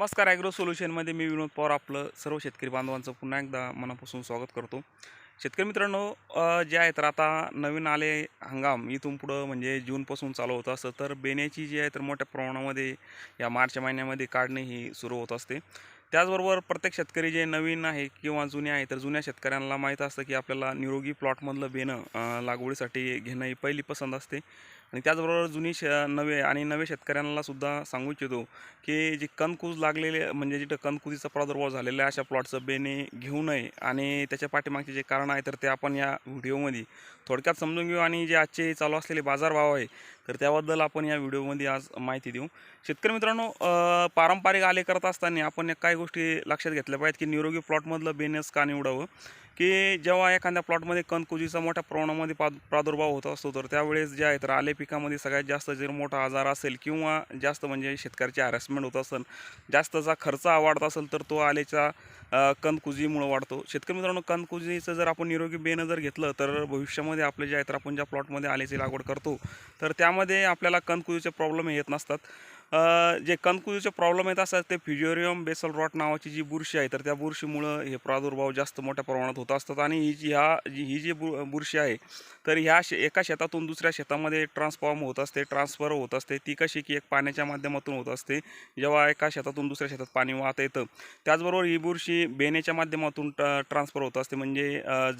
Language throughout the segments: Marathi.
नमस्कार ॲग्रो सोल्युशनमध्ये मी विनोद पवार आपलं सर्व शेतकरी बांधवांचं पुन्हा एकदा मनापासून स्वागत करतो. शेतकरी मित्रांनो जे आहे तर आता नवीन आले हंगाम इथून पुढं म्हणजे जूनपासून चालू होत असतं. तर बेण्याची जी आहे तर मोठ्या प्रमाणामध्ये या मार्च महिन्यामध्ये काढणे ही सुरू होत असते. त्याचबरोबर प्रत्येक शेतकरी जे नवीन आहे किंवा जुने आहे तर जुन्या शेतकऱ्यांना माहीत असतं की आपल्याला निरोगी प्लॉटमधलं बेणं लागवडीसाठी घेणं ही पहिली पसंत असते. आणि त्याचबरोबर जुनी श नवे आणि नवे शेतकऱ्यांना सुद्धा सांगू इच्छितो की जे कणकूज लागलेले म्हणजे जिथं कणकुजीचा प्रादुर्भाव झालेला आहे अशा प्लॉटचं बेने घेऊ नये. आणि त्याच्या पाठीमागचे जे कारण आहे तर ते आपण या व्हिडिओमध्ये थोडक्यात समजून घेऊ. आणि जे आजचे चालू असलेले बाजारभाव आहे तर त्याबद्दल आपण या व्हिडिओमध्ये आज माहिती देऊ. शेतकरी मित्रांनो पारंपरिक आले करत असताना आपण एक काही गोष्टी लक्षात घेतल्या पाहिजेत की निरोगी प्लॉटमधलं बेनेस का निवडावं? की जेव्हा एखाद्या प्लॉटमध्ये कणकुजीचा मोठ्या प्रमाणामध्ये पा प्रादुर्भाव होत असतो तर त्यावेळेस जे आहे तर आले पिकामध्ये सगळ्यात जास्त जर मोठा आजार असेल किंवा जास्त म्हणजे शेतकऱ्याची हॅरॅसमेंट होत असेल जास्तचा खर्च वाढत असेल तर तो आलेच्या कंदकुजीमुळं वाढतो. शेतकरी मित्रांनो कंदकुजीचं जर आपण निरोगी बेनं जर घेतलं तर भविष्यामध्ये आपले जे आहे तर आपण ज्या प्लॉटमध्ये आल्याची लागवड करतो तर त्यामध्ये आपल्याला कंदकुजीचे प्रॉब्लेम येत नसतात. जे कणकुजीचे प्रॉब्लेम येत असतात ते फ्युजोरियम बेसल रॉट नावाची जी बुरशी आहे तर त्या बुरशीमुळं हे प्रादुर्भाव जास्त मोठ्या प्रमाणात होत असतात. आणि ही जी ह्या जी ही जी बु बुरशी आहे तर ह्या शे एका शेतातून दुसऱ्या शेतामध्ये ट्रान्सफॉर्म होत असते ट्रान्सफर होत असते. ती कशी की एक पाण्याच्या माध्यमातून होत असते. जेव्हा एका शेतातून दुसऱ्या शेतात पाणी वाहता येतं त्याचबरोबर ही बुरशी बेण्याच्या माध्यमातून ट्रान्सफर होत असते. म्हणजे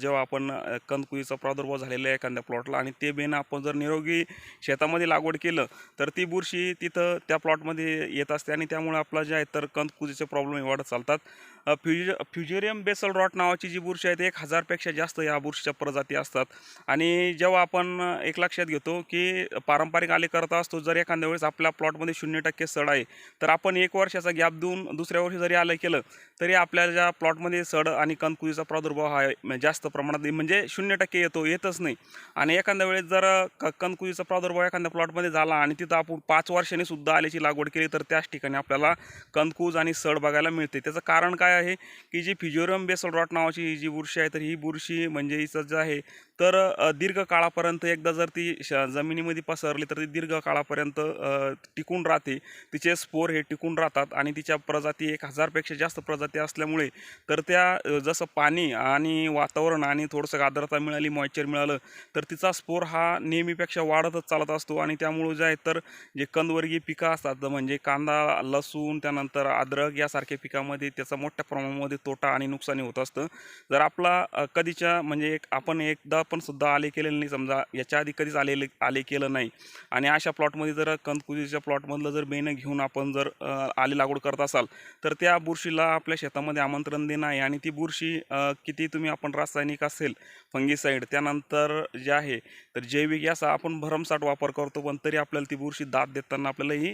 जेव्हा आपण कणकुजीचा प्रादुर्भाव झालेला आहे एखाद्या प्लॉटला आणि ते बेणं आपण जर निरोगी शेतामध्ये लागवड केलं तर ती बुरशी तिथं त्या प्लॉटमध्ये येत असते आणि त्यामुळे आपला जे आहे तर कंदकुजीचे प्रॉब्लेम हे वाढत चालतात. फ्युज फ्युजेरियम बेसल रॉट नावाची जी बुरशी आहे ते एक हजारपेक्षा जास्त या बुरशीच्या प्रजाती असतात. आणि जेव्हा आपण एक लक्षात घेतो की पारंपरिक आले करता असतो जर एखाद्या वेळेस आपल्या प्लॉटमध्ये शून्य टक्के सड आहे तर आपण एक वर्षाचा गॅप देऊन दुसऱ्या वर्षी जरी आलं केलं तरी आपल्या ज्या प्लॉटमध्ये सड आणि कंदकुजीचा प्रादुर्भाव हा आहे, जास्त प्रमाणात म्हणजे शून्य टक्के येतो येतच नाही. आणि एखाद्या वेळेस जर क कणकुजीचा प्रादुर्भाव एखाद्या प्लॉटमध्ये झाला आणि तिथं आपण पाच वर्षांनी सुद्धा कांद्याची लागवड केली तर त्याच ठिकाणी आपल्याला कंदकूज आणि सड बघायला मिळते. त्याचं कारण काय आहे की जी फिजोरम बेसल रॉट नावाची ही जी बुरशी आहे तर ही बुरशी म्हणजे हिचं जे आहे तर दीर्घ काळापर्यंत एकदा जर ती श जमिनीमध्ये पसरली तर ती दीर्घ काळापर्यंत टिकून राहते. तिचे स्पोर हे टिकून राहतात आणि तिच्या प्रजाती एक हजारपेक्षा जास्त प्रजाती असल्यामुळे तर त्या जसं पाणी आणि वातावरण आणि थोडंसं आर्द्रता मिळाली मॉइश्चर मिळालं तर तिचा स्पोर हा नेहमीपेक्षा वाढतच चालत असतो. आणि त्यामुळं जे आहे तर जे कंदवर्गीय पिकं असतात. म्हणजे कांदा लसूण त्यानंतर अद्रक यासारख्या पिकामध्ये त्याचा मोठ्या प्रमाणामध्ये तोटा आणि नुकसानी होत असतं. जर आपला कधीच्या म्हणजे एक आपण एकदा पण सुद्धा आले केलेलं नाही समजा याच्या आधी कधीच आलेले आले केलं नाही. आणि अशा प्लॉटमध्ये जर कंदकुजीच्या प्लॉटमधलं जर बेणं घेऊन आपण जर आली आले लागवड करत असाल तर त्या बुरशीला आपल्या शेतामध्ये आमंत्रण देणं आहे. आणि ती बुरशी किती तुम्ही आपण रासायनिक असेल फंगीसाईड त्यानंतर जे आहे तर जैविक याचा आपण भरमसाठ वापर करतो पण तरी आपल्याला ती बुरशी दात देताना आपल्याला ही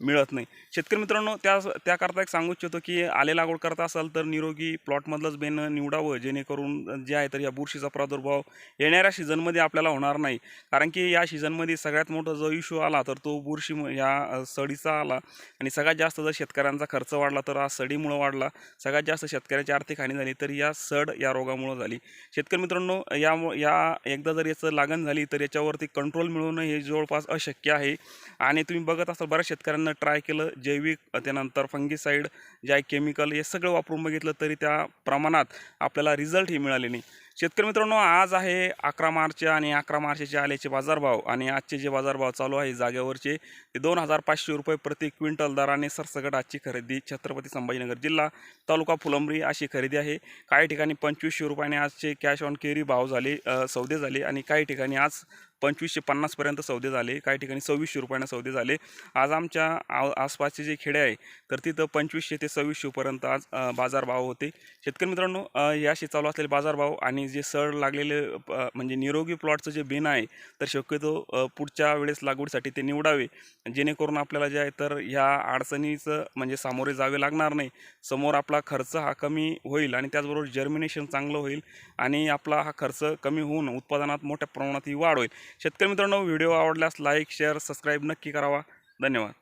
मिळत नाही. शेतकरी मित्रांनो त्या त्याकरता एक सांगू इच्छितो की आले लागवड करत असाल तर निरोगी प्लॉटमधलंच बेणं निवडावं जेणेकरून जे आहे तर या बुरशीचा प्रादुर्भाव येणाऱ्या सीझनमध्ये आपल्याला होणार नाही. कारण की या सीझनमध्ये सगळ्यात मोठा जो इश्यू आला तर तो बुरशी या सडीचा आला आणि सगळ्यात जास्त जर शेतकऱ्यांचा खर्च वाढला तर हा सडीमुळं वाढला. सगळ्यात जास्त शेतकऱ्याची आर्थिक हानी झाली तर या सड या रोगामुळं झाली. शेतकरी मित्रांनो या या एकदा जर याचं लागण झाली तर याच्यावरती कंट्रोल मिळवणं हे जवळपास अशक्य आहे. आणि तुम्ही बघत असाल बऱ्याच शेतकऱ्यांना ट्राय केलं. जैविक त्यानंतर फंगीसाईड जे आहे केमिकल हे सगळं वापरून बघितलं तरी त्या प्रमाणात आपल्याला रिझल्टही मिळाले नाही. शेतकरी मित्रांनो आज आहे अकरा मार्च आणि अकरा मार्चचे आल्याचे बाजारभाव आणि आजचे जे बाजारभाव चालू आहे जागेवरचे ते दोन हजार पाचशे रुपये प्रति क्विंटल दराने सरसकट आजची खरेदी छत्रपती संभाजीनगर जिल्हा तालुका फुलंब्री अशी खरेदी आहे. काही ठिकाणी पंचवीसशे रुपयाने आजचे कॅश ऑन केरी भाव झाले सौदे झाले आणि काही ठिकाणी आज पंचवीसशे पन्नासपर्यंत सौदे झाले काही ठिकाणी सव्वीसशे रुपयानं सौदे झाले. आज आमच्या आ आसपासचे जे खेडे आहे तर तिथं पंचवीसशे ते सव्वीसशेपर्यंत आज बाजारभाव होते. शेतकरी मित्रांनो याशी चालू असलेले बाजारभाव आणि जे सड लागलेले म्हणजे निरोगी प्लॉटचं जे बिन आहे तर शक्यतो पुढच्या वेळेस लागवडीसाठी ते निवडावे. जेणेकरून आपल्याला जे आहे तर ह्या अडचणीचं म्हणजे सामोरे जावे लागणार नाही. समोर आपला खर्च हा कमी होईल आणि त्याचबरोबर जर्मिनेशन चांगलं होईल आणि आपला हा खर्च कमी होऊन उत्पादनात मोठ्या प्रमाणात ही वाढ होईल. शेतकरी मित्रांनो व्हिडिओ आवडल्यास लाईक शेअर सबस्क्राईब नक्की करावा. धन्यवाद.